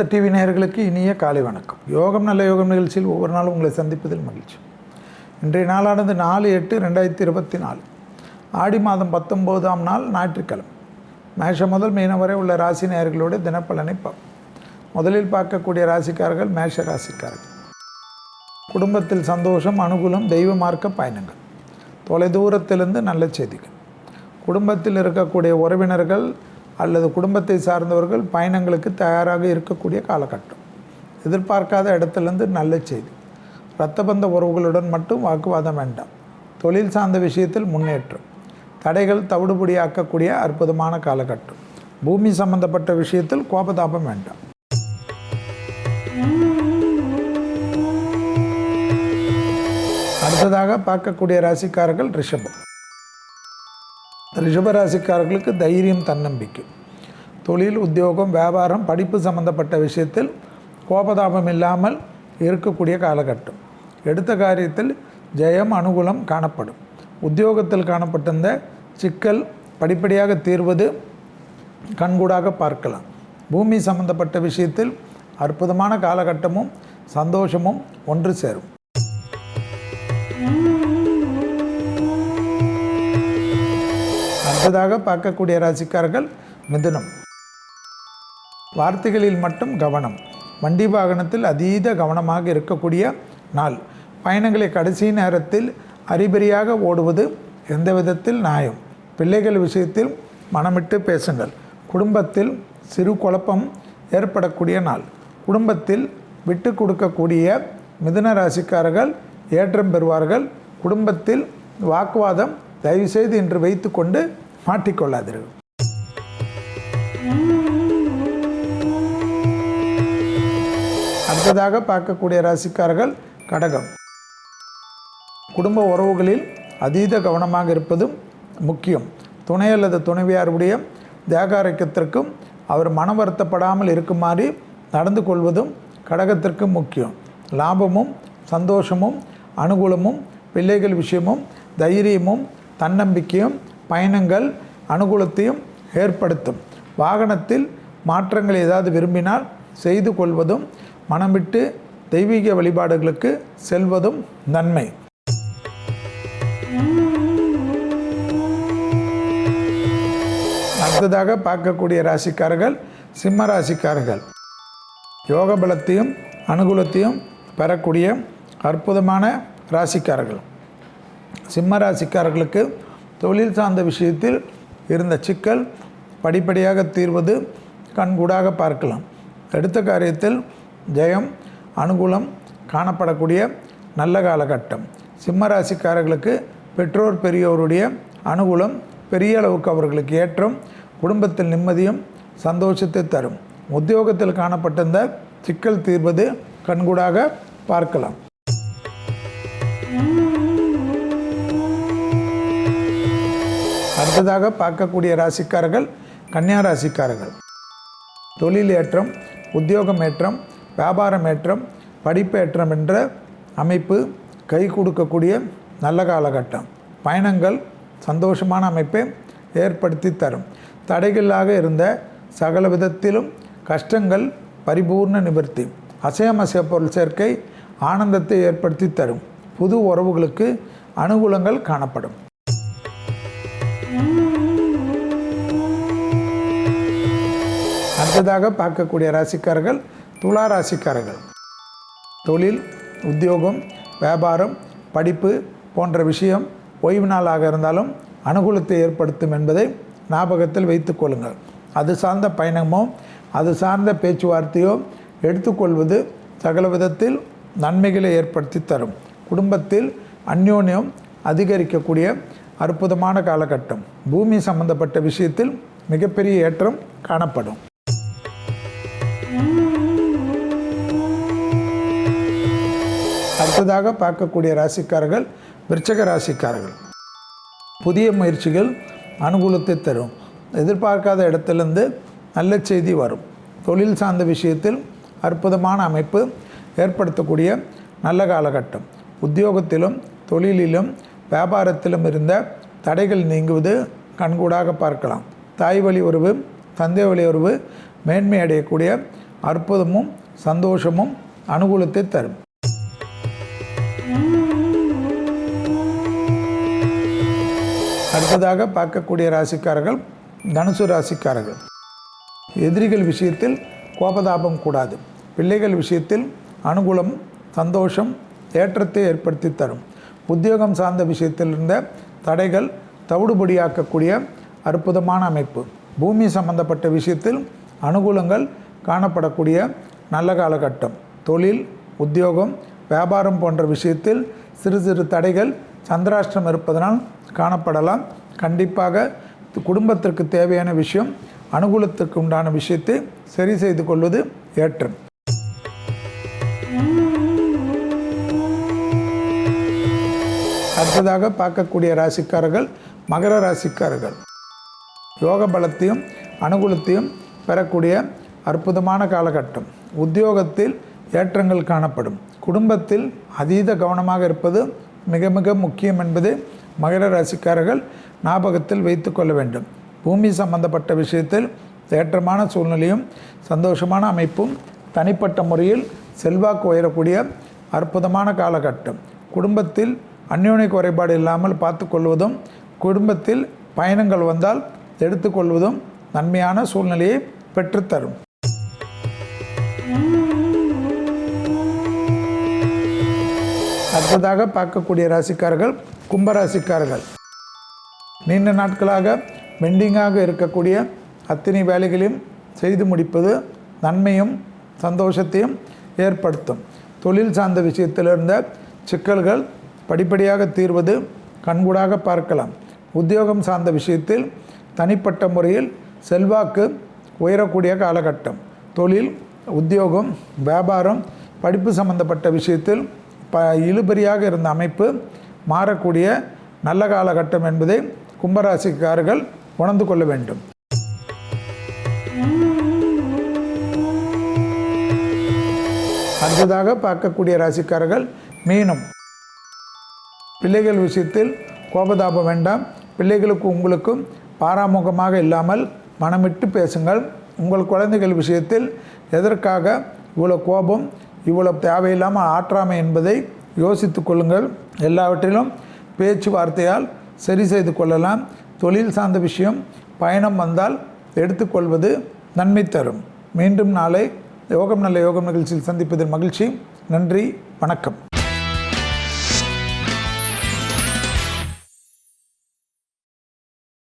வேத டிவி நேயர்களுக்கு இனிய காலை வணக்கம். யோகம் நல்ல யோகம் நிகழ்ச்சியில் ஒவ்வொரு நாளும் உங்களை சந்திப்பதில் மகிழ்ச்சி. இன்றைய நாளானது நாலு எட்டு ரெண்டாயிரத்தி இருபத்தி நாலு. ஆடி மாதம் பத்தொம்போதாம் நாள் ஞாயிற்றுக்கிழமை. மேஷம் முதல் மீனம் வரை உள்ள ராசி நேயர்களோடு தினப்பலனை பார்ப்போம். முதலில் பார்க்கக்கூடிய ராசிக்காரர்கள் மேஷ ராசிக்காரர்கள். குடும்பத்தில் சந்தோஷம் அனுகூலம் தெய்வ மார்க்க பயணங்கள். தொலைதூரத்திலிருந்து நல்ல செய்திகள். குடும்பத்தில் இருக்கக்கூடிய உறவினர்கள் அல்லது குடும்பத்தை சார்ந்தவர்கள் பயணங்களுக்கு தயாராக இருக்கக்கூடிய காலகட்டம். எதிர்பார்க்காத இடத்துலேருந்து நல்ல செய்தி. இரத்தபந்த உறவுகளுடன் மட்டும் வாக்குவாதம் வேண்டாம். தொழில் சார்ந்த விஷயத்தில் முன்னேற்றம். தடைகள் தவிடுபடியாக்கக்கூடிய அற்புதமான காலகட்டம். பூமி சம்பந்தப்பட்ட விஷயத்தில் கோபதாபம் வேண்டாம். அடுத்ததாக பார்க்கக்கூடிய ராசிக்காரர்கள் ரிஷபம். ரிஷபராசிக்காரர்களுக்கு தைரியம் தன்னம்பிக்கை. தொழில் உத்தியோகம் வியாபாரம் படிப்பு சம்பந்தப்பட்ட விஷயத்தில் கோபதாபம் இல்லாமல் இருக்கக்கூடிய காலகட்டம். எடுத்த காரியத்தில் ஜெயம் அனுகூலம் காணப்படும். உத்தியோகத்தில் காணப்பட்டிருந்த சிக்கல் படிப்படியாக தீர்வது கண்கூடாக பார்க்கலாம். பூமி சம்பந்தப்பட்ட விஷயத்தில் அற்புதமான காலகட்டமும் சந்தோஷமும் ஒன்று சேரும். அடுத்ததாக பார்க்கக்கூடிய ராசிக்காரர்கள் மிதுனம். வார்த்தைகளில் மட்டும் கவனம். வண்டி வாகனத்தில் அதீத கவனமாக இருக்கக்கூடிய நாள். பயணங்களை கடைசி நேரத்தில் அறிபறியாக ஓடுவது எந்த விதத்தில் நியாயம்? பிள்ளைகள் விஷயத்தில் மனமிட்டு பேசுங்கள். குடும்பத்தில் சிறு குழப்பம் ஏற்படக்கூடிய நாள். குடும்பத்தில் விட்டு கொடுக்கக்கூடிய மிதுன ராசிக்காரர்கள் ஏற்றம் பெறுவார்கள். குடும்பத்தில் வாக்குவாதம் தயவுசெய்து இன்று வைத்துக்கொண்டு மாட்டிக்கொள்ளாதீர்கள். அடுத்ததாக பார்க்கக்கூடிய ராசிக்காரர்கள் கடகம். குடும்ப உறவுகளில் அதீத கவனமாக இருப்பதும் முக்கியம். துணை அல்லது துணைவியாருடைய தேகாரக்கத்திற்கும் அவர் மன வருத்தப்படாமல் இருக்குமாறு நடந்து கொள்வதும் கடகத்திற்கு முக்கியம். லாபமும் சந்தோஷமும் அனுகூலமும் பிள்ளைகள் விஷயமும் தைரியமும் தன்னம்பிக்கையும் பயணங்கள் அனுகூலத்தையும் ஏற்படுத்தும். வாகனத்தில் மாற்றங்கள் ஏதாவது விரும்பினால் செய்து கொள்வதும் மனம் விட்டு தெய்வீக வழிபாடுகளுக்கு செல்வதும் நன்மை. அடுத்ததாக பார்க்கக்கூடிய ராசிக்காரர்கள் சிம்ம ராசிக்காரர்கள். யோக பலத்தையும் அனுகூலத்தையும் பெறக்கூடிய அற்புதமான ராசிக்காரர்கள். சிம்ம ராசிக்காரர்களுக்கு தொழில் சார்ந்த விஷயத்தில் இருந்த சிக்கல் படிப்படியாக தீர்வது கண்கூடாக பார்க்கலாம். எடுத்த காரியத்தில் ஜெயம் அனுகூலம் காணப்படக்கூடிய நல்ல காலகட்டம். சிம்ம ராசிக்காரர்களுக்கு பெற்றோர் பெரியோருடைய அனுகூலம் பெரிய அளவுக்கு அவர்களுக்கு ஏற்றம் குடும்பத்தில் நிம்மதியும் சந்தோஷத்தை தரும். உத்தியோகத்தில் காணப்பட்டிருந்த சிக்கல் தீர்வது கண்கூடாக பார்க்கலாம். அடுத்ததாக பார்க்கக்கூடிய ராசிக்காரர்கள் கன்னியா ராசிக்காரர்கள். தொழில் ஏற்றம் உத்தியோகமேற்றம் வியாபாரமேற்றம் வியாபாரம் ஏற்றம் என்ற அமைப்பு கை கொடுக்கக்கூடிய நல்ல காலகட்டம். பயணங்கள் சந்தோஷமான அமைப்பை ஏற்படுத்தி தரும். தடைகளாக இருந்த சகல விதத்திலும் கஷ்டங்கள் பரிபூர்ண நிவர்த்தி. அசையமசைய பொருள் சேர்க்கை ஆனந்தத்தை ஏற்படுத்தி தரும். புது உறவுகளுக்கு அனுகூலங்கள் காணப்படும். அடுத்ததாக பார்க்கக்கூடிய ராசிக்காரர்கள் துலா ராசிக்காரர்கள். தொழில் உத்தியோகம் வியாபாரம் படிப்பு போன்ற விஷயம் ஓய்வு நாளாக இருந்தாலும் அனுகூலத்தை ஏற்படுத்தும் என்பதை ஞாபகத்தில் வைத்துக்கொள்ளுங்கள் அது சார்ந்த பயணமோ அது சார்ந்த பேச்சுவார்த்தையோ எடுத்துக்கொள்வது சகல விதத்தில் நன்மைகளை ஏற்படுத்தி தரும். குடும்பத்தில் அந்யோன்யம் அதிகரிக்கக்கூடிய அற்புதமான காலகட்டம். பூமி சம்பந்தப்பட்ட விஷயத்தில் மிகப்பெரிய ஏற்றம் காணப்படும். அடுத்ததாக பார்க்கக்கூடிய ராசிக்காரர்கள் விருச்சக ராசிக்காரர்கள். புதிய முயற்சிகள் அனுகூலத்தை தரும். எதிர்பார்க்காத இடத்திலிருந்து நல்ல செய்தி வரும். தொழில் சார்ந்த விஷயத்தில் அற்புதமான அமைப்பு ஏற்படுத்தக்கூடிய நல்ல காலகட்டம். உத்தியோகத்திலும் தொழிலிலும் வியாபாரத்திலும் இருந்த தடைகள் நீங்குவது கண்கூடாக பார்க்கலாம். தாய் வழி உறவு தந்தை வழி உறவு மேன்மை அடையக்கூடிய அற்புதமும் சந்தோஷமும் அனுகூலத்தை தரும். அடுத்ததாக பார்க்கக்கூடிய ராசிக்காரர்கள் தனுசு ராசிக்காரர்கள். எதிரிகள் விஷயத்தில் கோபதாபம் கூடாது. பிள்ளைகள் விஷயத்தில் அனுகூலம் சந்தோஷம் ஏற்றத்தை ஏற்படுத்தி தரும். உத்தியோகம் சார்ந்த விஷயத்தில் இருந்த தடைகள் தவிடுபடியாக்கக்கூடிய அற்புதமான அமைப்பு. பூமி சம்பந்தப்பட்ட விஷயத்தில் அனுகூலங்கள் காணப்படக்கூடிய நல்ல காலகட்டம். தொழில் உத்தியோகம் வியாபாரம் போன்ற விஷயத்தில் சிறு சிறு தடைகள் சந்திராஷ்டிரம் இருப்பதனால் காணப்படலாம். கண்டிப்பாக குடும்பத்திற்கு தேவையான விஷயம் அனுகூலத்திற்கு உண்டான விஷயத்தை சரி செய்து கொள்வது ஏற்றம். அடுத்ததாக பார்க்கக்கூடிய ராசிக்காரர்கள் மகர ராசிக்காரர்கள். யோக பலத்தையும் அனுகூலத்தையும் பெறக்கூடிய அற்புதமான காலகட்டம். உத்தியோகத்தில் ஏற்றங்கள் காணப்படும். குடும்பத்தில் அதீத கவனமாக இருப்பது மிக மிக முக்கியம் என்பது மகர ராசிக்காரர்கள் ஞாபகத்தில் வைத்து கொள்ள வேண்டும். பூமி சம்பந்தப்பட்ட விஷயத்தில் ஏற்றமான சூழ்நிலையும் சந்தோஷமான அமைப்பும் தனிப்பட்ட முறையில் செல்வாக்கு உயரக்கூடிய அற்புதமான காலகட்டம். குடும்பத்தில் அந்யோனி குறைபாடு இல்லாமல் பார்த்து கொள்வதும் குடும்பத்தில் பயணங்கள் வந்தால் எடுத்துக்கொள்வதும் நன்மையான சூழ்நிலையை பெற்றுத்தரும். அடுத்ததாக பார்க்கக்கூடிய ராசிக்காரர்கள் கும்பராசிக்காரர்கள். நீண்ட நாட்களாக பெண்டிங்காக இருக்கக்கூடிய அத்தனை வேலைகளையும் செய்து முடிப்பது நன்மையும் சந்தோஷத்தையும் ஏற்படுத்தும். தொழில் சார்ந்த விஷயத்தில் இருந்த சிக்கல்கள் படிப்படியாக தீர்வது கண்கூடாக பார்க்கலாம். உத்தியோகம் சார்ந்த விஷயத்தில் தனிப்பட்ட முறையில் செல்வாக்கு உயரக்கூடிய காலகட்டம். தொழில் உத்தியோகம் வியாபாரம் படிப்பு சம்பந்தப்பட்ட விஷயத்தில் ப இழுபறியாக இருந்த அமைப்பு மாறக்கூடிய நல்ல காலகட்டம் என்பதை கும்பராசிக்காரர்கள் உணர்ந்து கொள்ள வேண்டும். அடுத்ததாக பார்க்கக்கூடிய ராசிக்காரர்கள் மீனம் பிள்ளைகள் விஷயத்தில் கோபதாபம் வேண்டாம். பிள்ளைகளுக்கு உங்களுக்கும் பாராமுகமாக இல்லாமல் மனமிட்டு பேசுங்கள். உங்கள் குழந்தைகள் விஷயத்தில் எதற்காக இவ்வளோ கோபம் இவ்வளோ தேவையில்லாமல் ஆற்றாமை என்பதை யோசித்து கொள்ளுங்கள். எல்லாவற்றிலும் பேச்சுவார்த்தையால் சரி செய்து கொள்ளலாம். தொழில் சார்ந்த விஷயம் பயணம் வந்தால் எடுத்துக்கொள்வது நன்மை தரும். மீண்டும் நாளை யோகம் நல்ல யோகம் நிகழ்ச்சியில் சந்திப்பதில் மகிழ்ச்சி. நன்றி வணக்கம்.